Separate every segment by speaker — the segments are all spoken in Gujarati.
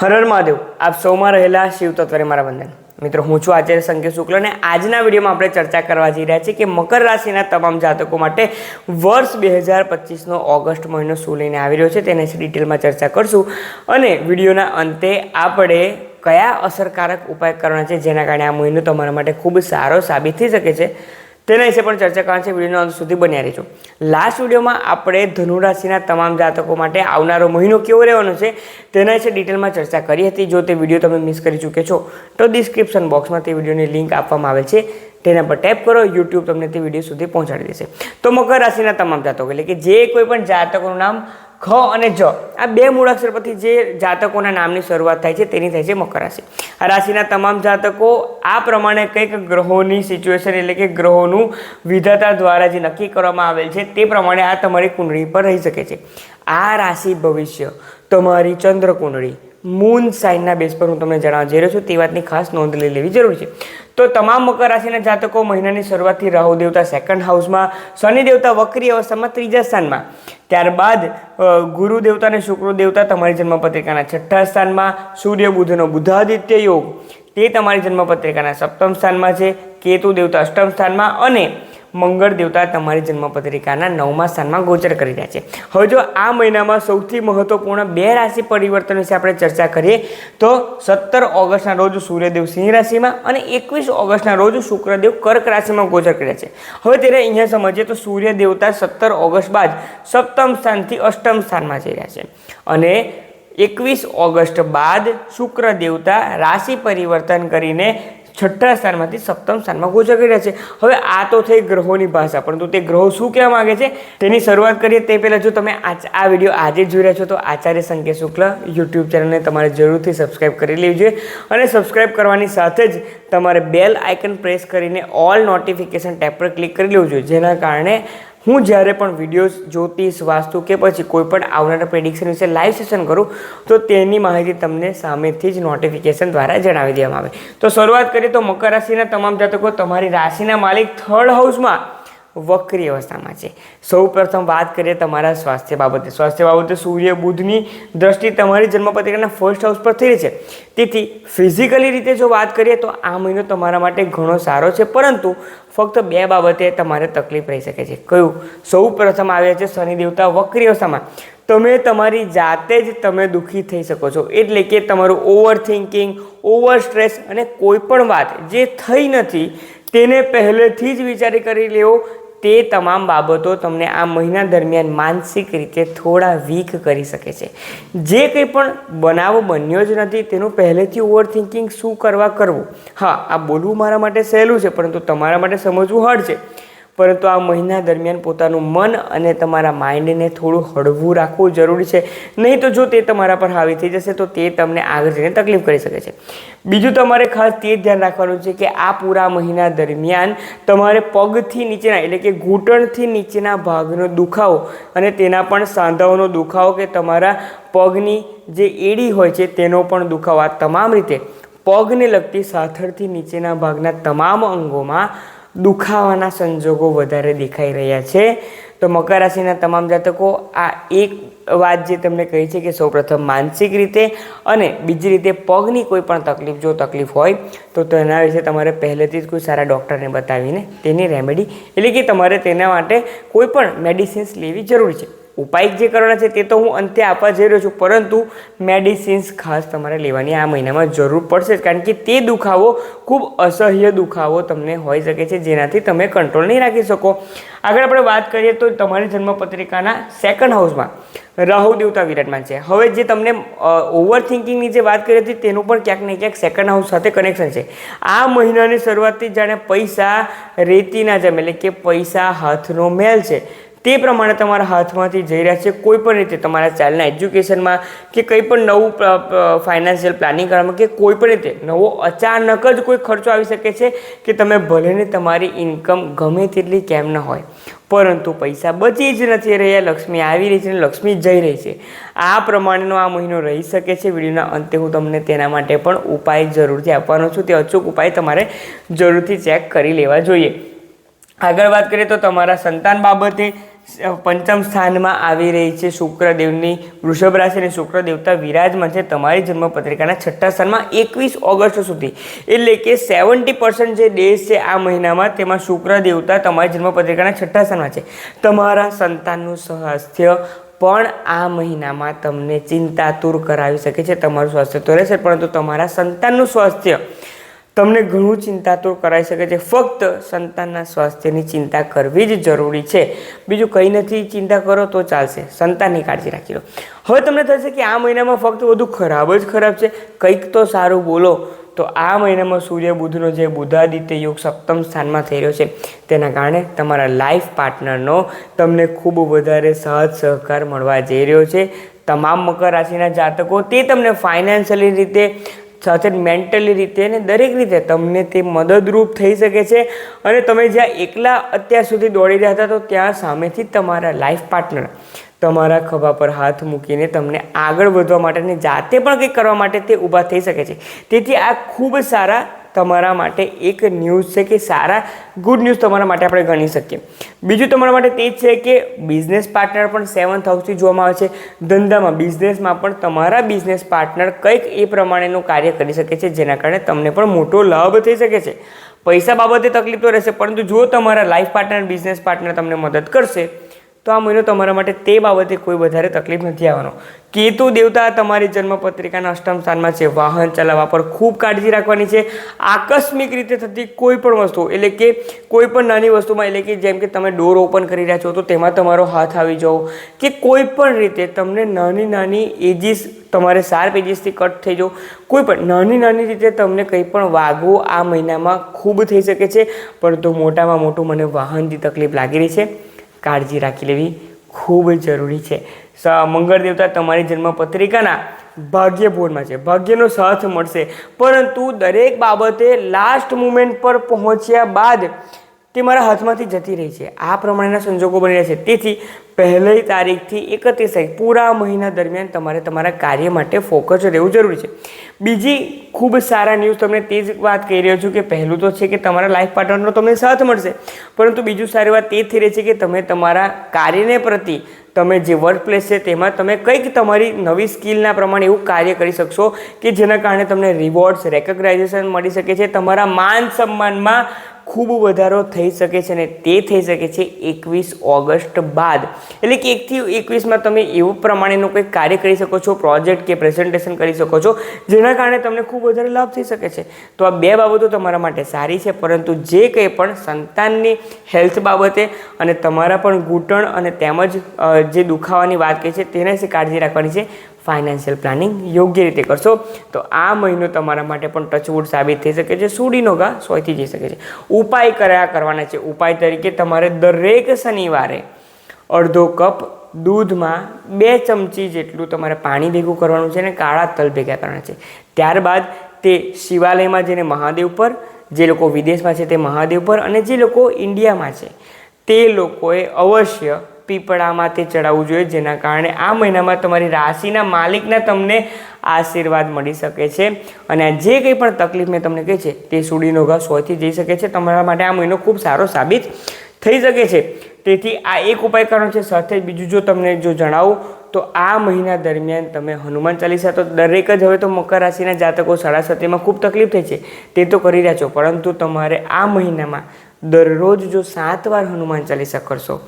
Speaker 1: હરર મહાદેવ, આપ સૌમાં રહેલા શિવ તત્વને મારા વંદન. મિત્રો, હું છું આચાર્ય સંકેત શુક્લ અને આજના વિડીયોમાં આપણે ચર્ચા કરવા જઈ રહ્યા છીએ કે મકર રાશિના તમામ જાતકો માટે વર્ષ બે હજાર પચીસનો ઓગસ્ટ મહિનો શું લઈને આવી રહ્યો છે તેને ડિટેલમાં ચર્ચા કરશું. અને વિડીયોના અંતે આપણે કયા અસરકારક ઉપાય કરવાના છે જેના કારણે આ મહિનો તમારા માટે ખૂબ સારો સાબિત થઈ શકે છે? તેના વિશે પણ ચર્ચા કરવાની છે. વિડીયોના અંત સુધી બન્યા રહેજો. લાસ્ટ વિડીયોમાં આપણે ધનુ રાશિના તમામ જાતકો માટે આવનારો મહિનો કેવો રહેવાનો છે, તેના વિશે ડિટેલમાં ચર્ચા કરી હતી. જો તે વીડિયો તમે મિસ કરી ચૂકે છો, તો ડિસ્ક્રિપ્શન બોક્સમાં તે વિડીયોની લિંક આપવામાં આવેલ છે. તેના પર ટેપ કરો યુટ્યુબ તમને તે વીડિયો સુધી પહોંચાડી દેશે. તો મકર રાશિના તમામ જાતકો, એટલે કે જે કોઈ પણ જાતકોનું નામ ખ અને જ, આ બે મૂળાક્ષર પરથી જે જાતકોના નામની શરૂઆત થાય છે, તેની થાય છે મકર રાશિ. આ રાશિના તમામ જાતકો આ પ્રમાણે કંઈક ગ્રહોની સિચ્યુએશન એટલે કે ગ્રહોનું વિધાતા દ્વારા જે નક્કી કરવામાં આવેલ છે, તે પ્રમાણે આ તમારી કુંડળી પર રહી શકે છે. આ રાશિ ભવિષ્ય, તમારી ચંદ્ર કુંડળી. મૂન સાઇનના બેઝ પર હું તમને જણાવવા જઈ રહ્યો છું. તે વાતની ખાસ નોંધ લઈ લેવી જરૂરી છે. તો તમામ મકર રાશિના જાતકો મહિનાની શરૂઆતથી રાહુ દેવતા સેકન્ડ હાઉસમાં શનિ દેવતા વક્રી અવસ્થામાં ત્રીજા સ્થાનમાં. ત્યારબાદ ગુરુ દેવતા અને શુક્ર દેવતા તમારી જન્મપત્રિકાના છઠ્ઠા સ્થાનમાં, સૂર્ય બુધનો બુધાદિત્ય યોગ. તે તમારી જન્મપત્રિકાના સપ્તમ સ્થાનમાં છે. કેતુ દેવતા અષ્ટમ સ્થાનમાં અને મંગળ દેવતા તમારી જન્મપત્રિકાના નવમા સ્થાનમાં ગોચર કરી રહ્યા છે. હવે જો આ મહિનામાં સૌથી મહત્વપૂર્ણ બે રાશિ પરિવર્તન વિશે આપણે ચર્ચા કરીએ, તો સત્તર ઓગસ્ટના રોજ સૂર્યદેવ સિંહ રાશિમાં અને એકવીસ ઓગસ્ટના રોજ શુક્રદેવ કર્ક રાશિમાં ગોચર કર્યા છે. હવે તેને અહીંયા સમજીએ તો સૂર્ય દેવતા સત્તર ઓગસ્ટ બાદ સપ્તમ સ્થાનથી અષ્ટમ સ્થાનમાં જઈ રહ્યા છે. અને એકવીસ ઓગસ્ટ બાદ શુક્ર દેવતા રાશિ પરિવર્તન કરીને છઠ્ઠા સ્થાનમાંથી સપ્તમ સ્થાનમાં ગોચર કર્યા છે. હવે આ તો થઈ ગ્રહોની ભાષા, પરંતુ તે ગ્રહો શું કહેવા માંગે છે? તેની શરૂઆત કરીએ તે પહેલાં જો તમે આ વીડિયો આજે જોઈ રહ્યા છો તો આચાર્ય સંકેત શુક્લ યુટ્યુબ ચેનલને તમારે જરૂરથી સબસ્ક્રાઇબ કરી લેવી જોઈએ અને સબસ્ક્રાઇબ કરવાની સાથે જ તમારે બેલ આઇકન પ્રેસ કરીને ઓલ નોટિફિકેશન ટેપ પર ક્લિક કરી લેવું જોઈએ, જેના કારણે હું જ્યારે પણ વિડીયોઝ જ્યોતિષ વાસ્તુ કે પછી કોઈ પણ આવનારા પ્રેડિક્શન વિશે લાઈવ સેશન કરું, તો તેની માહિતી તમને સામેથી જ નોટિફિકેશન દ્વારા જણાવી દેવામાં આવે. તો શરૂઆત કરીએ તો મકર રાશિના તમામ જાતકો, તમારી રાશિના માલિક થર્ડ હાઉસમાં વક્રી અવસ્થામાં છે. સૌ પ્રથમ વાત કરીએ તમારા સ્વાસ્થ્ય બાબતે. સ્વાસ્થ્ય બાબતે સૂર્ય, બુધની દ્રષ્ટિ તમારી જન્મપત્રિકાના ફર્સ્ટ હાઉસ પર થઈ છે. તેથી ફિઝિકલી રીતે જો વાત કરીએ તો આ મહિનો તમારા માટે ઘણો સારો છે. પરંતુ ફક્ત બે બાબતે તમારે તકલીફ રહી શકે છે. કયું? સૌ પ્રથમ આવ્યા છે શનિ દેવતા વક્રી અવસ્થામાં. તમે તમારી જાતે જ તમે દુઃખી થઈ શકો છો. એટલે કે તમારું ઓવર થિંકિંગ ઓવર સ્ટ્રેસ અને કોઈ પણ વાત જે થઈ નથી, તેને પહેલેથી જ વિચારી કરી લેવો તે તમામ બાબતો તમને આ મહિના દરમિયાન માનસિક રીતે થોડા વીક કરી શકે છે. જે કંઈ પણ બનાવ બન્યો જ નથી, તેનું પહેલેથી ઓવર થિંકિંગ શું કરવા કરવું? હા, આ બોલવું મારા માટે સહેલું છે, પરંતુ તમારા માટે સમજવું હard છે. પરંતુ આ મહિના દરમિયાન પોતાનું મન અને તમારા માઇન્ડને થોડું હળવું રાખવું જરૂરી છે. નહીં તો જો તે તમારા પર હાવી થઈ જશે, તો તે તમને આગળ જઈને તકલીફ કરી શકે છે. બીજું તમારે ખાસ તે ધ્યાન રાખવાનું છે કે આ પૂરા મહિના દરમિયાન તમારે પગથી નીચેના, એટલે કે ઘૂંટણથી નીચેના ભાગનો દુખાવો અને તેના પણ સાંધાઓનો દુખાવો કે તમારા પગની જે એડી હોય છે, તેનો પણ દુખાવો આ તમામ રીતે પગને લગતી સાથળથી નીચેના ભાગના તમામ અંગોમાં દુખાવાના સંજોગો વધારે દેખાઈ રહ્યા છે. તો મકર રાશિના તમામ જાતકો આ એક વાત જે તમને કહી છે કે સૌપ્રથમ માનસિક રીતે અને બીજી રીતે પગની કોઈ પણ તકલીફ, જો તકલીફ હોય, તો તેના વિશે તમારે પહેલેથી જ કોઈ સારા ડૉક્ટરને બતાવીને તેની રેમેડી એટલે કે તમારે તેના માટે કોઈ પણ મેડિસિન્સ લેવી જરૂરી છે. ઉપાય જે કરવાના છે તે તો હું અંતે આપવા જઈ રહ્યો છું. પરંતુ મેડિસિન્સ ખાસ તમારે લેવાની આ મહિનામાં જરૂર પડશે કારણ કે તે દુખાવો, ખૂબ અસહ્ય દુખાવો તમને હોઈ શકે છે, જેનાથી તમે કંટ્રોલ નહીં રાખી શકો. આગળ આપણે વાત કરીએ તો તમારી જન્મપત્રિકાના સેકન્ડ હાઉસમાં રાહુ દેવતા વિરાટમાન છે. હવે જે તમને ઓવર થિંકિંગની જે વાત કરી હતી તેનું પણ ક્યાંક ને ક્યાંક સેકન્ડ હાઉસ સાથે કનેક્શન છે. આ મહિનાની શરૂઆતથી જાણે પૈસા રેતીના જેમ, એટલે કે પૈસા હાથનો મેલ છે. તે પ્રમાણે તમારા હાથમાંથી જઈ રહ્યા છે. કોઈ પણ રીતે તમારા ચાઇલ્ડના એજ્યુકેશનમાં કે કંઈ પણ નવું ફાઇનાન્શિયલ પ્લાનિંગ કરવામાં કે કોઈ પણ રીતે નવો અચાનક જ કોઈ ખર્ચો આવી શકે છે કે તમે ભલેને તમારી ઇન્કમ ગમે તેટલી કેમ ન હોય, પરંતુ પૈસા બચી જ નથી રહ્યા. લક્ષ્મી આવી રહી છે અને લક્ષ્મી જઈ રહી છે. આ પ્રમાણેનો આ મહિનો રહી શકે છે. વિડીયોના અંતે હું તમને તેના માટે પણ ઉપાય જરૂરથી આપવાનો છું. તે અચૂક ઉપાય તમારે જરૂરથી ચેક કરી લેવા જોઈએ. આગળ વાત કરીએ તો તમારા સંતાન બાબતે પંચમ સ્થાનમાં આવી રહી છે શુક્રદેવની વૃષભ રાશિ અને શુક્ર દેવતા વિરાજમાન છે. તમારી જન્મપત્રિકાના છઠ્ઠા સ્થાનમાં એકવીસ ઓગસ્ટ સુધી. એટલે કે સેવન્ટી પર્સન્ટ જે ડેઝ છે આ મહિનામાં, તેમાં શુક્ર દેવતા તમારી જન્મપત્રિકાના છઠ્ઠા સ્થાનમાં છે. તમારા સંતાનનું સ્વાસ્થ્ય પણ આ મહિનામાં તમને ચિંતાતુર કરાવી શકે છે. તમારું સ્વાસ્થ્ય તો રહેશે પરંતુ તમારા સંતાનનું સ્વાસ્થ્ય તમને ઘણું ચિંતાતુર કરાવી શકે છે. ફક્ત સંતાનના સ્વાસ્થ્યની ચિંતા કરવી જ જરૂરી છે. બીજું કંઈ નથી, ચિંતા કરો તો ચાલશે. સંતાનની કાળજી રાખી લો. હવે તમને થશે કે આ મહિનામાં ફક્ત બધું ખરાબ જ ખરાબ છે. કંઈક તો સારું બોલો. તો આ મહિનામાં સૂર્ય, બુધનો જે બુધાદિત્ય યોગ સપ્તમ સ્થાનમાં થઈ રહ્યો છે, તેના કારણે તમારા લાઈફ પાર્ટનરનો તમને ખૂબ વધારે સહજ સહકાર મળવા જઈ રહ્યો છે. તમામ મકર રાશિના જાતકો, તે તમને ફાઇનાન્શિયલી રીતે સાથે મેન્ટલી રીતે અને દરેક રીતે તમને તે મદદરૂપ થઈ શકે છે. અને તમે જ્યાં એકલા અત્યાર સુધી દોડી રહ્યા હતા તો ત્યાં સામેથી તમારા લાઈફ પાર્ટનર તમારા ખભા પર હાથ મૂકીને તમને આગળ વધવા માટે અને જાતે પણ કંઈક કરવા માટે તે ઊભા થઈ શકે છે. તેથી આ ખૂબ સારા તમારા માટે એક ન્યૂઝ છે કે સારા ગુડ ન્યૂઝ તમારા માટે આપણે ગણી શકીએ. બીજું તમારા માટે તે જ છે કે બિઝનેસ પાર્ટનર પણ સેવન્થ હાઉસથી જોવામાં આવે છે. ધંધામાં બિઝનેસમાં પણ તમારા બિઝનેસ પાર્ટનર કંઈક એ પ્રમાણેનું કાર્ય કરી શકે છે, જેના કારણે તમને પણ મોટો લાભ થઈ શકે છે. પૈસા બાબતે તકલીફ તો રહેશે, પરંતુ જો તમારા લાઈફ પાર્ટનર બિઝનેસ પાર્ટનર તમને મદદ કરશે તો આ મહિનો તમારા માટે તે બાબતે કોઈ વધારે તકલીફ નથી આવવાનો. કેતુ દેવતા તમારી જન્મપત્રિકાના અષ્ટમ સ્થાનમાં છે. વાહન ચલાવવા પર ખૂબ કાળજી રાખવાની છે. આકસ્મિક રીતે થતી કોઈ પણ વસ્તુ, એટલે કે કોઈ પણ નાની વસ્તુમાં, એટલે કે જેમ કે તમે ડોર ઓપન કરી રહ્યા છો, તો તેમાં તમારો હાથ આવી જવો, કે કોઈ પણ રીતે તમને નાની નાની એજીસ, તમારે શાર્પ એજીસથી કટ થઈ જવું, કોઈ પણ નાની નાની રીતે તમને કંઈ પણ વાગવું આ મહિનામાં ખૂબ થઈ શકે છે. પરંતુ મોટામાં મોટું મને વાહનથી તકલીફ લાગી રહી છે. કાળજી રાખી લેવી ખૂબ જરૂરી છે. મંગળ દેવતા તમારી જન્મ પત્રિકાના ભાગ્ય ભોરમાં છે. ભાગ્યનો સાથ મળશે. પરંતુ દરેક બાબતે લાસ્ટ મુમેન્ટ પર પહોંચ્યા બાદ તે મારા હાથમાંથી જતી રહી છે. આ પ્રમાણેના સંજોગો બની રહ્યા છે. તેથી પહેલી તારીખથી એકત્રીસ તારીખ, પૂરા મહિના દરમિયાન તમારે તમારા કાર્ય માટે ફોકસ રહેવું જરૂરી છે. બીજી ખૂબ સારા ન્યૂઝ તમને તે જ વાત કહી રહ્યો છું કે પહેલું તો છે કે તમારા લાઈફ પાર્ટનરનો તમને સાથ મળશે. પરંતુ બીજું સારી વાત એ થઈ રહી છે કે તમે તમારા કાર્યને પ્રતિ તમે જે વર્ક પ્લેસ છે તેમાં તમે કંઈક તમારી નવી સ્કિલના પ્રમાણે એવું કાર્ય કરી શકશો કે જેના કારણે તમને રિવોર્ડ્સ રેકગ્નાઇઝેશન મળી શકે છે. તમારા માન સન્માનમાં ખૂબ વધારો થઈ શકે છે અને તે થઈ શકે છે એકવીસ ઓગસ્ટ બાદ. એટલે કે એકથી એકવીસમાં તમે એવું પ્રમાણેનું કંઈક કાર્ય કરી શકો છો, પ્રોજેક્ટ કે પ્રેઝન્ટેશન કરી શકો છો, જેના કારણે તમને ખૂબ વધારે લાભ થઈ શકે છે. તો આ બે બાબતો તમારા માટે સારી છે, પરંતુ જે કંઈ પણ સંતાનની હેલ્થ બાબતે અને તમારા પણ ઘૂંટણ અને તેમજ જે દુખાવાની વાત કહે છે, તેના કાળજી રાખવાની છે. ફાઇનાન્શિયલ પ્લાનિંગ યોગ્ય રીતે કરશો, તો આ મહિનો તમારા માટે પણ ટચવુડ સાબિત થઈ શકે છે, સુડીનો ઘા સોયથી જઈ શકે છે. ઉપાય કયા કરવાના છે. ઉપાય તરીકે તમારે દરેક શનિવારે અડધો કપ દૂધમાં બે ચમચી જેટલું તમારે પાણી ભેગું કરવાનું છે અને કાળા તલ ભેગા કરવાના છે. ત્યારબાદ તે શિવાલયમાં જઈને મહાદેવ પર, જે લોકો વિદેશમાં છે તે મહાદેવ પર અને જે લોકો ઇન્ડિયામાં છે, તે લોકોએ અવશ્ય પીપળામાં તે ચડાવવું જોઈએ, જેના કારણે આ મહિનામાં તમારી રાશિના માલિકના તમને આશીર્વાદ મળી શકે છે. અને જે કંઈ પણ તકલીફ મેં તમને કહી છે, તે સુડીનો ઘા સોયથી જઈ શકે છે. તમારા માટે આ મહિનો ખૂબ સારો સાબિત થઈ શકે છે. તેથી આ એક ઉપાય કરવાનો છે. સાથે બીજું જો તમને જો જણાવું, તો આ મહિના દરમિયાન તમે હનુમાન ચાલીસા તો દરેક જ હવે તો મકર રાશિના જાતકો સાડાસતીમાં ખૂબ તકલીફ થઈ છે, તે તો કરી રહ્યા છો. પરંતુ તમારે આ મહિનામાં દરરોજ જો સાત વાર હનુમાન ચાલીસા કરશો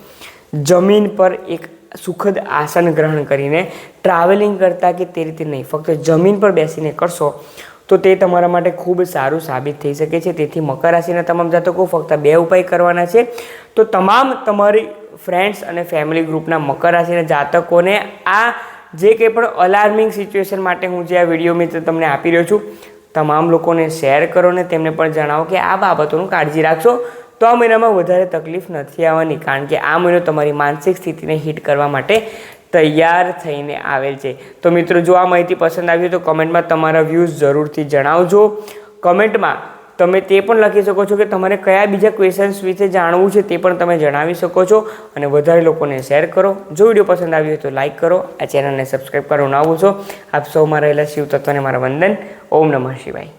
Speaker 1: જમીન પર એક સુખદ આસન ગ્રહણ કરીને ટ્રાવેલિંગ કરતાં કે તે રીતે નહીં, ફક્ત જમીન પર બેસીને કરશો, તો તે તમારા માટે ખૂબ સારું સાબિત થઈ શકે છે. તેથી મકર રાશિના તમામ જાતકો ફક્ત બે ઉપાય કરવાના છે. તો તમામ તમારી ફ્રેન્ડ્સ અને ફેમિલી ગ્રુપના મકર રાશિના જાતકોને આ જે કંઈ પણ અલાર્મિંગ સિચ્યુએશન માટે હું જે આ વીડિયો મિત્ર તમને આપી રહ્યો છું, તમામ લોકોને શેર કરો ને તેમને પણ જણાવો કે આ બાબતોનું કાળજી રાખશો. તો આ મહિનામાં વધારે તકલીફ નથી આવવાની, કારણ કે આ મહિનો તમારી માનસિક સ્થિતિને હિટ કરવા માટે તૈયાર થઈને આવેલ છે. તો મિત્રો, જો આ માહિતી પસંદ આવી તો કમેન્ટમાં તમારા વ્યૂઝ જરૂરથી જણાવજો. કમેન્ટમાં તમે તે પણ લખી શકો છો કે તમારે કયા બીજા ક્વેશ્ચન્સ વિશે જાણવું છે તે પણ તમે જણાવી શકો છો અને વધારે લોકોને શેર કરો. જો વીડિયો પસંદ આવ્યો હોય તો લાઇક કરો, આ ચેનલને સબસ્ક્રાઈબ કરો ના ભૂલશો. આપ સૌમાં રહેલા શિવ તત્વને મારા વંદન. ઓમ નમઃ શિવાય.